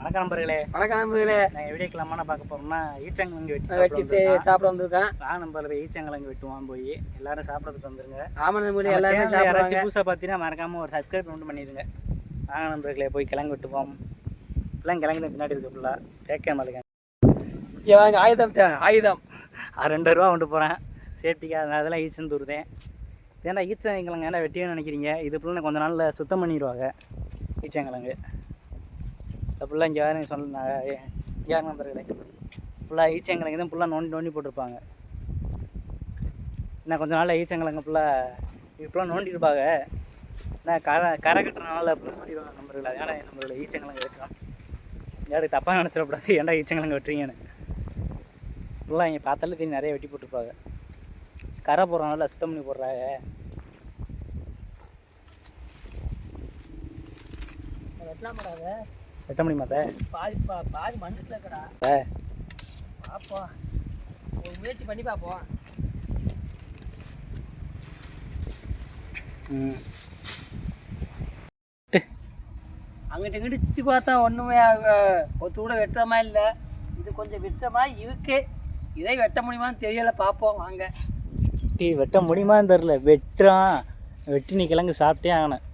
வணக்கம் நண்பர்களே. வணக்கம் நண்பர்களே. நாங்கள் வீடியோ கிளம்பான பார்க்க போறோம்னா ஈச்சங்கிழங்கு வெட்டி நான் வெட்டி சாப்பிட வந்திருக்கேன் வா நம்பர் ஈச்சங்கிழங்கு வெட்டுவான் போய். எல்லாரும் சாப்பிட்றதுக்கு வந்துருங்க. ஆமா நண்பர்களே நம்ம எல்லாருமே யாராச்சும் புதுசாக பார்த்தீங்கன்னா மறக்காம ஒரு சப்ஸ்கிரைப் மட்டும் பண்ணிடுங்க. வாங்க நண்பர்களே போய் கிழங்கு வெட்டுவோம். இப்பெல்லாம் கிழங்கு பின்னாடி இருக்கு ஃபுல்லாக தேக்க மாட்டேங்க. ஆயுதம் ஆயுதம். ரெண்டு ரூபா கொண்டு போகிறேன் சேஃப்டிக்காக அதனால அதெல்லாம் ஈச்சன் தூருதேன். ஏன்னா ஈச்சங்கிழங்கு என்ன வெட்டியன்னு நினைக்கிறீங்க? இது ஃபுல்லாக கொஞ்ச நாளில் சுத்தம் பண்ணிடுவாங்க ஈச்சங்கிழங்கு. ஃபுல்லாக இங்கே யாரும் சொல்ல யார் நம்பர்களே ஃபுல்லாக ஈச்சங்கிழங்கு தான் ஃபுல்லாக நோண்டி நோண்டி போட்டிருப்பாங்க. என்ன கொஞ்ச நாளில் ஈச்சங்கிழங்கு ஃபுல்லாக இது ஃபுல்லாக நோண்டிருப்பாங்க நான் கரை கரை கட்டுறதுனால ஃபுல்லாக நோண்டிடுவாங்க நம்பர்கள் அதனால் நம்மளோட ஈச்சங்கிழங்கு வெட்டுறோம் யாரும் தப்பாக நினச்சிடக்கூடாது. ஏன்டா ஈச்சங்கிழங்கு வெட்டுறீங்கன்னு ஃபுல்லாக இங்கே பார்த்தாலே தெரியும் நிறைய வெட்டி போட்டிருப்பாங்க. கரை போடுறனால சுத்தம் பண்ணி போடுறாங்க. வெட்டலாம் போடாத. வெட்ட முடியுமா பாதி பா- பாதி மண்ணுக்குள்ள இருக்கடா. பார்ப்போம் ஒரு முயற்சி பண்ணி பார்ப்போம் அங்கிட்ட இங்கிட்டு சுற்றி பார்த்தா ஒன்றுமே கொத்து கூட வெட்டமா இல்லை. இது கொஞ்சம் வெட்டமா இருக்கு. இதை வெட்ட முடியுமான்னு தெரியல பார்ப்போம் வாங்க. டீ வெட்ட முடியுமான்னு தெரில வெட்டுறான். வெட்டி நீ கிழங்கு சாப்பிட்டே ஆகணும்.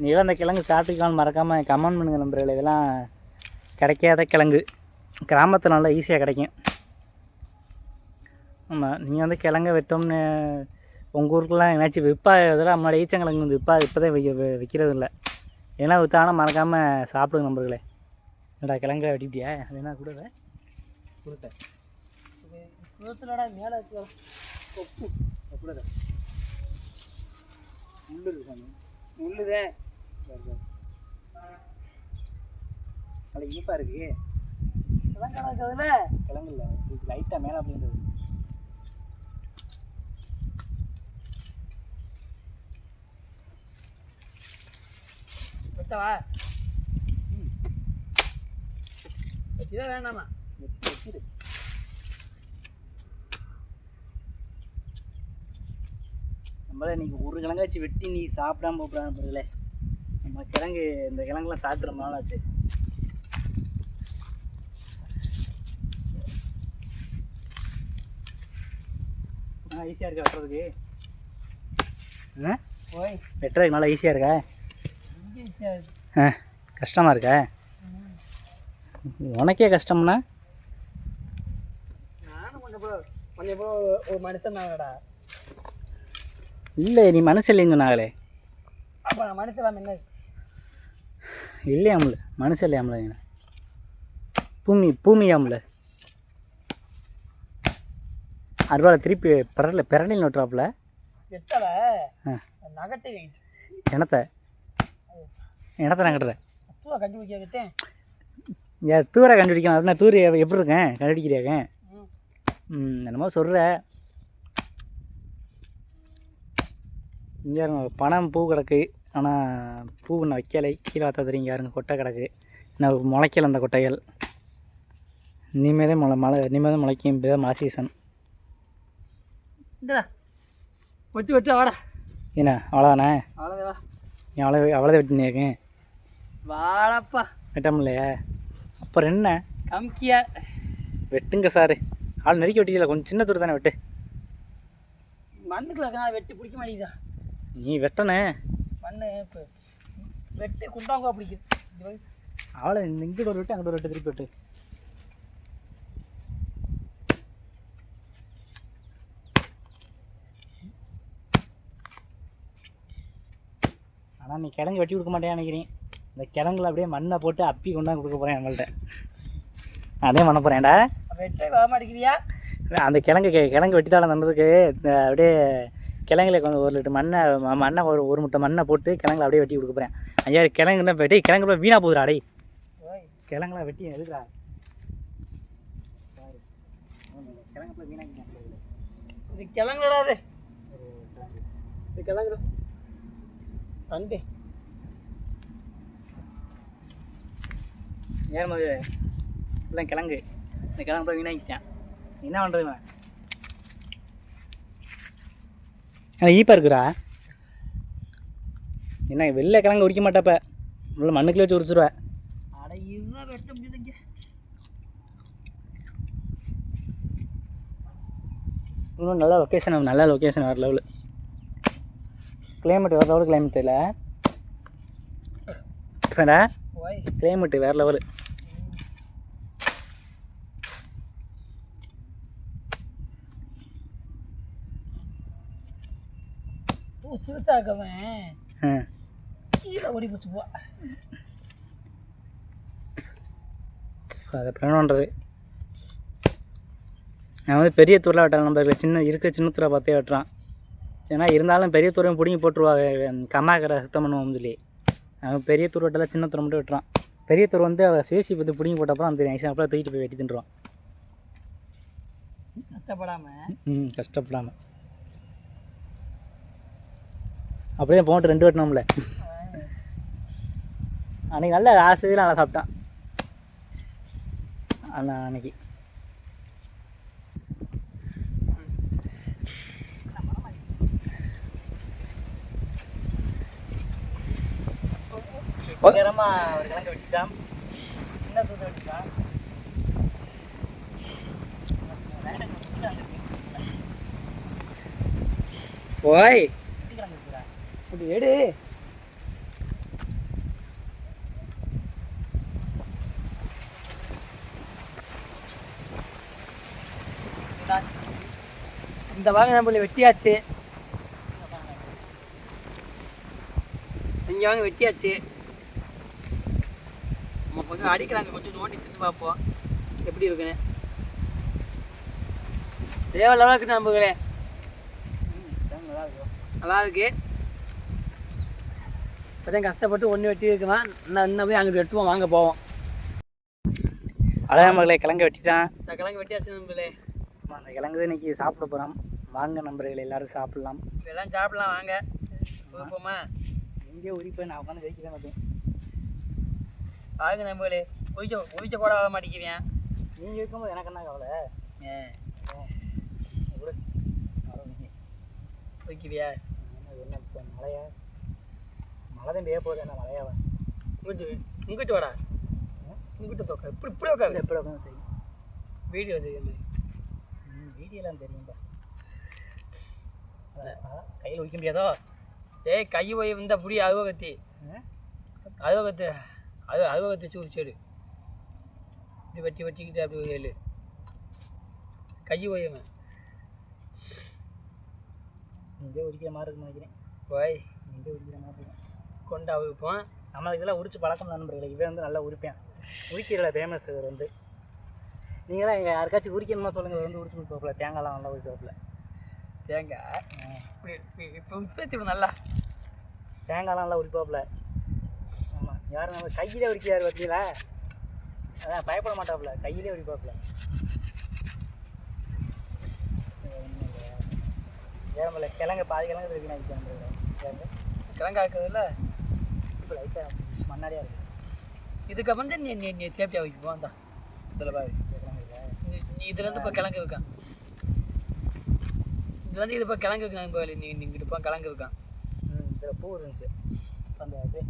நீங்களும் அந்த கிழங்கு சாப்பிட்டுக்கலாம்னு மறக்காமல் கமெண்ட் பண்ணுங்க நம்புறீங்களே இதெல்லாம் கிடைக்காத கிழங்கு. கிராமத்தில் நல்லா ஈஸியாக கிடைக்கும். ஆமாம் நீங்கள் வந்து கிழங்க வெட்டோம்னு உங்கள் ஊருக்குலாம் எங்கேயாச்சும் விற்பா இதெல்லாம் முன்னாடி ஈச்சங்கிழங்கு வந்து விற்பா இப்போ தான் விற்க விற்கிறது இல்லை ஏன்னா விற்றாங்கன்னா மறக்காமல் சாப்பிடுங்க நம்பர்களே என்னடா கிழங்க வெட்டிட்டியா? அது என்ன கூட கொடுத்தேன். மேலே இருக்கு கொப்பு கூட முள்ளு இருக்காங்க உள்ளுதே அது இனிப்பாக இருக்கு இதெல்லாம் கிடக்குதுல கிழங்குல இது லைட்டாக மேலே அப்படின்றது வெட்டவா? வெட்டிதான் வேணாமா? வெட்டிடு. நம்மள இன்னைக்கு ஒரு கிழங்காச்சு வெட்டி நீ சாப்பிடாம போகக்கூடாது பாருங்களே. நம்ம கிழங்கு இந்த கிழங்குலாம் சாப்பிட்டு ரொம்ப நாள் ஆச்சு. ஆ ஈஸியாக இருக்கா வெட்டுறதுக்கு? ஆ? போய் வெட்டுறதுக்கு நல்லா ஈஸியாக இருக்கா. ஆ கஷ்டமாக இருக்கா? உனக்கே கஷ்டம்னா? நானும் கொஞ்சம் கொஞ்சம் ஒரு மனுஷன் தானடா. இல்லை நீ மனசு இல்லைன்னு சொன்னாங்களே. அப்போ நான் மனுஷன் என்ன? இல்லையாம்ல மனசு இல்லையாம்ல நீ பூமி பூமியாம்ல அறுவாலை திருப்பி பிறல பிறனில் நோட்டுறாப்புல. ஆ. நகட்டை இனத்தை இனத்தை நான் கட்டுறேன்? பூவை கண்டுபிடிக்கிட்டேன் ஏன் தூரை கண்டுபிடிக்கணும். அப்படின்னா தூர் எப்படி இருக்கேன்? ம். என்னமோ சொல்கிற இங்கே பணம் பூ கிடக்கு. ஆனால் பூ நான் வைக்கலை. கீழே தெரியும் யாருங்க கொட்டை கிடக்கு. இன்னும் முளைக்கல அந்த கொட்டைகள். இனிமே தான் முளை மழை தான் முளைக்கும். இப்போ தான் மழை சீசன் வெட்டு வெட்டு வாடா. என்ன அவ்வளோதானே அவ்வளோதா நீ அவ்வளோ அவ்வளோதான் வெட்டினேருக்கேன் வாடப்பா. வெட்டாமலையா அப்புறம் என்ன? கம்கியா. வெட்டுங்க சார். ஆள் நெருக்கி வெட்டிக்கல. கொஞ்சம் சின்ன தூரம் தானே வெட்டு. இருக்கா வெட்டி பிடிக்க மாட்டேங்குதா? நீ வெட்டனே. மண்ணு இப்போ வெட்டி குண்டாங்க பிடிக்குது. அவ்வளோ இங்கிட்ட ஒரு வெட்டு அங்கிட்ட ஒரு வெட்டு திருப்பி வெட்டு. ஆனால் நீ கிழங்கு வெட்டி கொடுக்க மாட்டேன்னு நினைக்கிறேன். இந்த கிழங்குல அப்படியே மண்ணை போட்டு அப்பி கொண்டாந்து கொடுக்க போகிறேன் நம்மள்ட்ட. அதே பண்ண போகிறேன்டா வெட்டே வர மாட்டேங்கிறியா? அந்த கிழங்கு கிழங்கு வெட்டித்தாளம் தந்ததுக்கு இந்த அப்படியே கிழங்குல கொஞ்சம் ஒரு லிட்டர் மண்ணை மண்ணை ஒரு ஒரு முட்டை மண்ணை போட்டு கிழங்குல அப்படியே வெட்டி கொடுக்க போகிறேன் ஐயா கிழங்குன்னா வெட்டி கிழங்குல வீணாக போகுதுடா ஓய். கிழங்குலாம் வெட்டி எதுக்குடா பாரு. கிழங்கு போய் வீணாக்கிட்டேன். இது கிளங்குடா அது இது கிளங்குடு தண்டு ஏன் மது? இல்லை கிழங்கு. இந்த கிழங்கு போய் வீணாக்கிட்டேன். என்ன பண்ணுறது இவன் ஆனால் ஈப்பா இருக்குடா என்ன வெள்ளை கிழங்கு உரிக்க மாட்டாப்ப. உள்ள மண்ணுக்குள்ளே வச்சு உரிச்சிருவேன் இன்னும் நல்ல லொக்கேஷன் நல்ல லொக்கேஷன் வேறு லெவலு கிளைமேட் வேறு லெவலு கிளைமேட் இல்லை கிளைமேட்டு வேறு லெவலு ஆ. கீழே ஓடி போச்சு போ. அதை பண்ணணுன்றது நான் வந்து பெரிய தூரில் வெட்டலாம் நம்ம சின்ன இருக்க சின்ன தூரை பார்த்தே வெட்டுறான். ஏன்னா இருந்தாலும் பெரிய தூரையும் பிடிங்கி போட்டுருவாங்க. கம்மாக்கரை சுத்தம் பண்ணுவோம்னு சொல்லி. அவன் பெரிய தூர் வெட்டல சின்ன தூரை மட்டும் வெட்டுறான். பெரிய தூர் வந்து அவள் சேசி பற்றி பிடிங்கி போட்டப்பறம் அந்த அப்புறம் தூக்கிட்டு போய் வெட்டி தின்றுவான். கஷ்டப்படாமல் ம் கஷ்டப்படாமல் அப்படியே போட்டு ரெண்டு வெட்டினோம்ல அன்றைக்கி நல்ல ஆசையில் நல்லா சாப்பிட்டான். அண்ணா அன்னைக்கு. நேரமாக ஒரு கிழங்கு வெட்டிட்டான். சின்ன தூத்து வெட்டிட்டான்? ஓய். அப்படி எடு. இந்த வாங்க நம்மள வெட்டியாச்சு. இங்கே வாங்க வெட்டியாச்சு. நம்ம கொஞ்சம் அடிக்கிறாங்க கொஞ்சம் நோண்டி தின்னு பார்ப்போம். எப்படி இருக்குன்னு. தேவை இருக்குது நம்புகிறே நல்லா இருக்கும் இருக்கு இப்போதான் கஷ்டப்பட்டு ஒன்று வெட்டி இருக்கலாம் இன்னும் இன்னும் போய் அங்கே வெட்டுவோம் வாங்க போவோம். அழகா மகளை கிழங்கு வெட்டிட்டான் இந்த கிழங்கு வெட்டியாச்சு நம்மளே ஆமா, அந்த கிழங்கு இன்னைக்கு சாப்பிட போகிறோம் வாங்க நண்பர்கள் எல்லாரும் சாப்பிடலாம். இதெல்லாம் சாப்பிடலாம் வாங்க. கொடுப்போமா இங்கே உரிப்பேன் நான் உட்காந்து தான் பார்த்தேன் வாங்க நம்மளே உயிச்ச உயிச்ச கூட வர மாட்டேங்கிறேன் நீங்கள் இருக்கும்போது எனக்கு என்ன கவலை? ஏ. விடு. அவ்வளவுதான். வைக்கிறியா என்ன இப்போ மழையா? மழை தான் பெய்ய போகுது என்ன மழையாவா இங்கிட்டு இங்கிட்டு வாடா. இங்கிட்டு உட்காரு இப்படி இப்படி உட்காரு எப்படி உட்காந்து தெரியும். வீடியோ வந்து ம் வீடியோலாம் தெரியும்பா கையில் வைக்க முடியாதோ? ஏய் கை போய் வந்தா புடி அருவகத்தி. அருவகத்து அது அருவகத்தை சூடு சேடு. இப்படி வச்சு வச்சுக்கிட்டு அப்படி ஏழு. கை போயவன் இங்கே உரிக்கிற மாதிரி இருக்குன்னு நினைக்கிறேன். போய் இங்கே உரிக்கிற மாதிரி இருக்கும். கொண்டு அவிப்போம் நம்மளுக்கு இதெல்லாம் உரிச்சு பழக்கம் நண்பர்களே இவன் வந்து நல்லா உரிப்பேன் உரிக்கிறல ஃபேமஸ் இவர் வந்து நீங்களாம் எங்கள் யாருக்காச்சும் உரிக்கணுமா சொல்லுங்கள் இவர் வந்து உரிச்சு கொடுப்பாப்புல தேங்காய்லாம் நல்லா உரிப்பாப்புல தேங்காய் இப்படி இப்போ உற்பத்தி நல்லா தேங்காய்லாம் நல்லா உரிப்பாப்புல ஆமாம் யாரும் நம்ம கையிலே உரிக்கிறாரு பார்த்தீங்களா அதான் பயப்பட மாட்டாப்புல கையிலே உரிப்பாப்புல ஏறமில்ல கிழங்கு பாதி கிழங்கு இருக்கு நம்புறேன் கிழங்காக்குறதுல இப்போ லைட்டாக மண்ணாடியாக இருக்குது இதுக்கப்புறம் தான் நீ நீ நீ தேப்பியா வைக்க போந்தா இதில் பாரு இருக்கா. நீ நீ இதுலேருந்து இப்போ கிழங்கு இருக்கான் இதுலேருந்து இது இப்போ கிழங்கு இருக்கான் போய் நீ நீ இப்போ கிழங்கு இருக்கான் ம் இதில் பூ இருந்துச்சு. அந்த இது.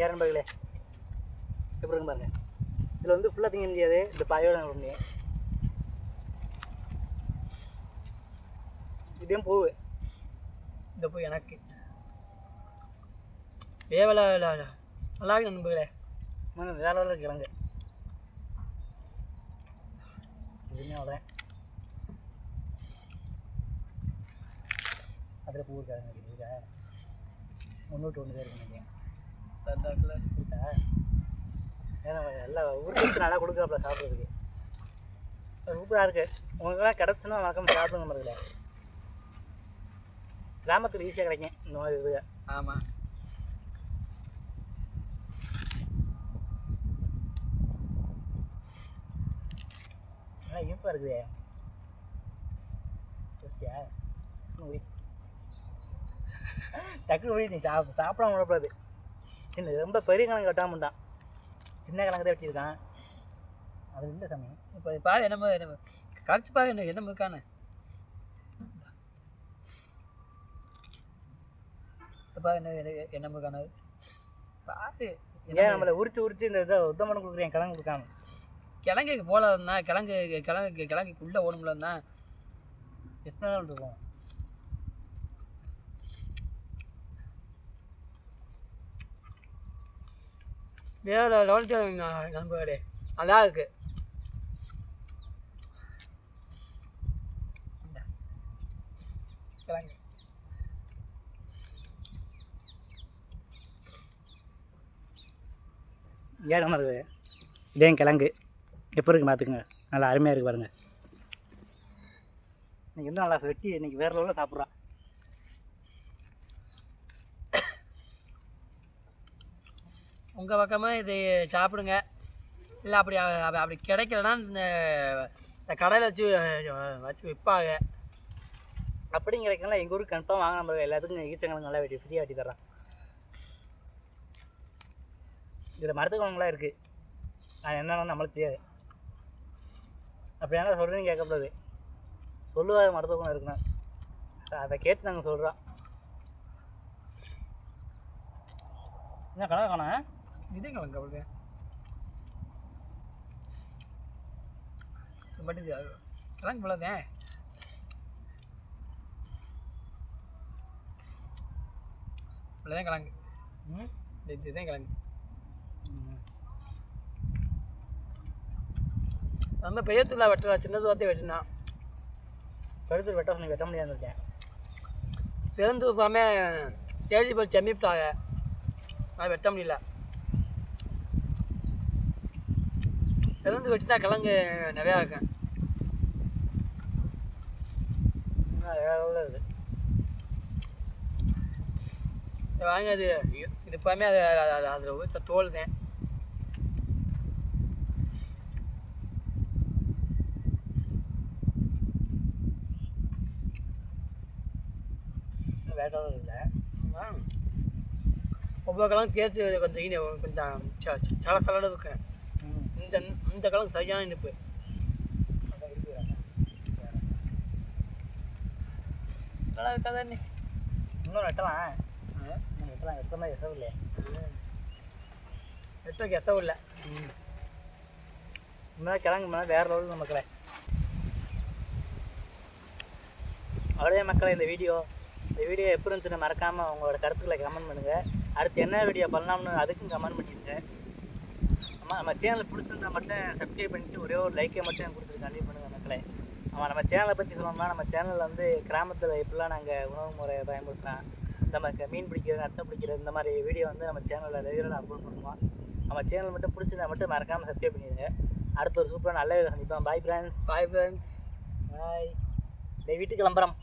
ஏன் நண்பர்களே எப்படி இருக்கு பாருங்க. இதில் வந்து ஃபுல்லாக திங்க முடியாது. இந்த பாயோட முடியும் இதையும் பூவு இந்த போய் எனக்கு வேவலா நல்லா இருக்கு நண்பர்களே. வேலை வேலை கிழங்கு அவ்வளோ அதில் பூ இருக்காது இருக்கா? ஒன்று விட்டு ஒன்று இருக்கு நினைக்கிறேன் இருக்கா? ஏன்னா எல்லாம் உருப்பிச்சு நல்லா கொடுக்குறாப்புல சாப்பிட்றதுக்கு. சூப்பராக இருக்கு. உங்களுக்கெல்லாம் கிடச்சுன்னா வழக்கம் சாப்பிடுங்க மருதில் கிராமத்தில் ஈஸியாக கிடைக்கும். இந்த மாதிரி இது. ஆமாம் ஆனால் இனிப்பாக இருக்குதே. யோசிச்சியா உரி டக்கு உரி நீ சாப் சாப்பிடாம விடக்கூடாது சின்ன ரொம்ப பெரிய கிழங்கு வெட்டாமட்டான் சின்ன கிழங்கு தான் வெட்டியிருக்கான். அது இல்லை சாமி. இப்போ பாரு என்ன என்ன கரைச்சி பாரு என்ன என்ன இருக்கானு பாரு என்ன என்ன என்ன இருக்கானு பாரு ஏன் நம்மளை உரிச்சு உரிச்சு இந்த இதை உத்தமனம் கொடுக்குறேன் கிழங்கு கொடுக்காம? கிழங்குக்கு போகலாதுண்ணா கிழங்கு கிழங்கு கிழங்குக்குள்ளே இருந்தா எத்தனை நாள் இருக்கும்? வேற லெவல் நண்பர்களே நல்லா இருக்கு. கிழங்கு. ஏன் அது? இதே கிழங்கு. எப்போ இருக்குது பார்த்துக்குங்க. நல்லா அருமையாக இருக்குது பாருங்கள் இன்றைக்கி வந்து நல்லா வெட்டி இன்றைக்கி வேற லெவலில் சாப்பிட்றான் உங்கள் பக்கமாக இது சாப்பிடுங்க. இல்லை அப்படி அப்படி அப்படி கிடைக்கலன்னா இந்த கடையில் வச்சு வச்சு விற்பாங்க. அப்படிங்கிறக்கெல்லாம் எங்கள் ஊருக்கு கன்ஃபார்ம் வாங்க நம்ம எல்லாத்துக்கும் ஈச்சங்கிழங்கு நல்லா வெட்டி ஃப்ரீயாக வெட்டி தர்றான் இதில் மருத்துவ இருக்குது அது என்னன்னு நம்மளுக்கு தெரியாது. அப்படி என்ன சொல்கிறேன்னு கேட்கக்கூடாது சொல்லுவாங்க மருத்துவ குணம் இருக்குன்னு. அதை கேட்டு நாங்கள் சொல்கிறோம் என்ன கணக்கு காணா? இது அவளுக்கு இது மட்டும் கிழங்கு போலதேன் இவ்வளோதான் கிழங்கு. ம்? இது- இதுதான் கிழங்கு. நம்ம பெரியத்துல வெட்டலாம் சின்னது வார்த்தை வெட்டினா. கழுத்து வெட்ட சொல்லி வெட்ட முடியாது இருக்கேன். பெருந்து பாமே கேஜி போய் செம்மிவிட்டாங்க அது வெட்ட முடியல. பெருந்து வெட்டி தான் கிழங்கு நிறையா இருக்கேன் ல இருக்குது இது வாங்க அது இது பாமே அது அது- அதில் தோல் தான் level இல்லை. ஒவ்வொரு கிழங்கு தேர்ச்சி கொஞ்சம் கொஞ்சம் சல சலடு இருக்கேன் இந்த இந்த கிழங்கு சரியான இனிப்பு. நல்லா இருக்காதா இன்னும் வெட்டலாம். வெட்டலாம். வெட்ட மாதிரி எசவு இல்லையே வெட்ட கெசவும் இல்லை இன்னும் கிழங்கு மேலே வேறு லெவலில் மக்களே அவ்வளோதே மக்களே இந்த வீடியோ இந்த வீடியோ எப்படி இருந்துச்சுன்னு மறக்காமல் உங்களோட கருத்துக்களை கமெண்ட் பண்ணுங்கள் அடுத்து என்ன வீடியோ பண்ணலாம்னு அதுக்கும் கமெண்ட் பண்ணிடுங்க. ஆமாம் நம்ம சேனல் பிடிச்சிருந்தா மட்டும் சப்ஸ்கிரைப் பண்ணிட்டு ஒரே ஒரு லைக்கை மட்டும் கொடுத்துட்டு கண்டிப்பாக பண்ணுங்கள் மக்களே. ஆமாம் நம்ம சேனலை பற்றி சொல்லணும்னா நம்ம சேனலில் வந்து கிராமத்தில் எப்படிலாம் நாங்கள் உணவு முறையை பயன்படுத்தலாம் மாதிரி மீன் பிடிக்கிறது நட்டை பிடிக்கிறது இந்த மாதிரி வீடியோ வந்து நம்ம சேனலில் ரெகுலராக அப்லோட் பண்ணுவோம். நம்ம சேனல் மட்டும் பிடிச்சிருந்தா மட்டும் மறக்காமல் சப்ஸ்கிரைப் பண்ணிடுங்க. அடுத்த ஒரு சூப்பராக நல்ல வீடியோ சந்திப்போம். Bye friends bye friends bye இந்த வீட்டுக்கு கிளம்புறோம்.